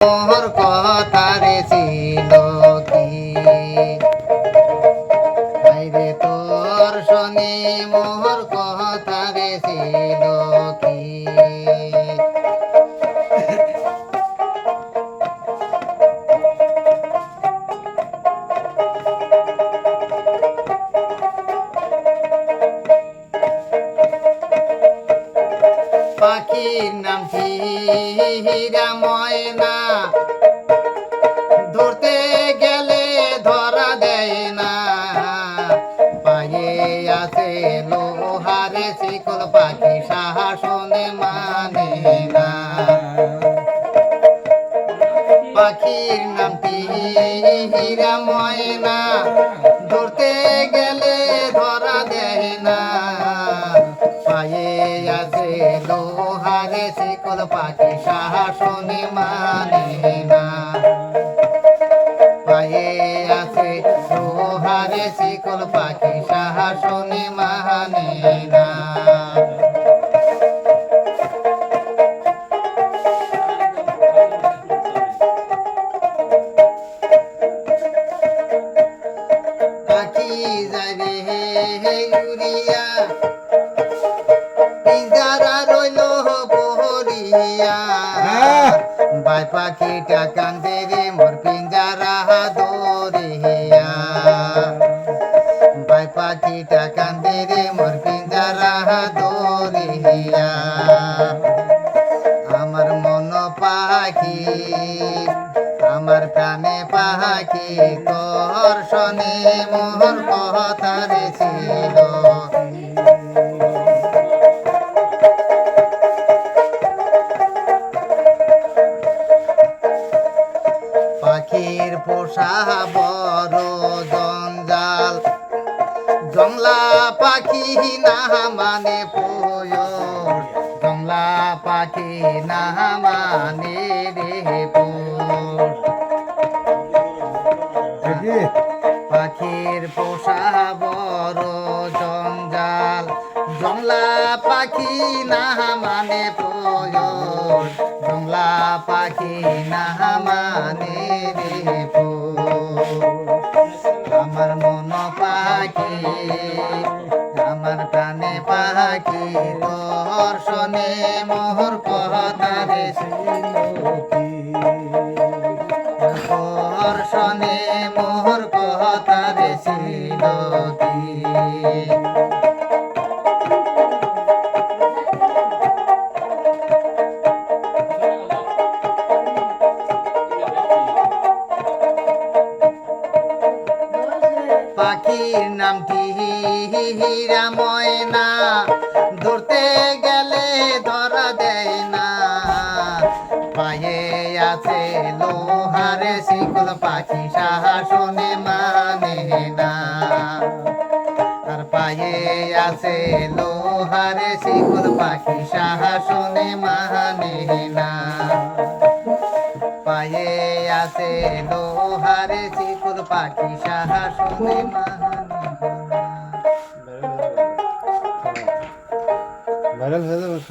মোহর কথা পাখির নাম হীরা ময়না ধরতে গেলে ধরা দেয় না। পায়ে আছে লোহারে শিকল, পাখি শাসনে মানে না। পাখির নামটি হীরা ময়না ধরতে গেলে আছে লোহারে শিকল পাখি শাসনে মানে না। পায়ে আছে লোহারে শিকল পাখি শাসনে মানে না। পাখি বাই পাখিটা কান্দে রে, মোর পিঞ্জারা দরিয়া বাই পাখিটা কান্দে রে, মোর পিঞ্জারা দরিয়া আমার মন পাখি, আমার প্রাণে পাখি, তোর শনি মোহর কথা পোষা বড় জঞ্জাল। জংলা পাখি না মানে পোয় জংলা পাখি না মানে রে পাখির পোষা বড় জঞ্জাল। জংলা পাখি না মানে প্রয়োজন জংলা পাখি না মানে দর্শনে মোহর কথা দর্শনে মোহর কথা ছিল পাখির নামটি হীরা ময়না ধরতে গেলে ধরা দেয় না। পায়ে আছে লোহারে শিকল, পাখি শাসনে মানে না। আর পায়ে আছে লোহারে শিকল, পাখি শাসনে মানে না। পায়ে আছে লোহারে শিকল, পাখি শাসনে মানে علم هذا مش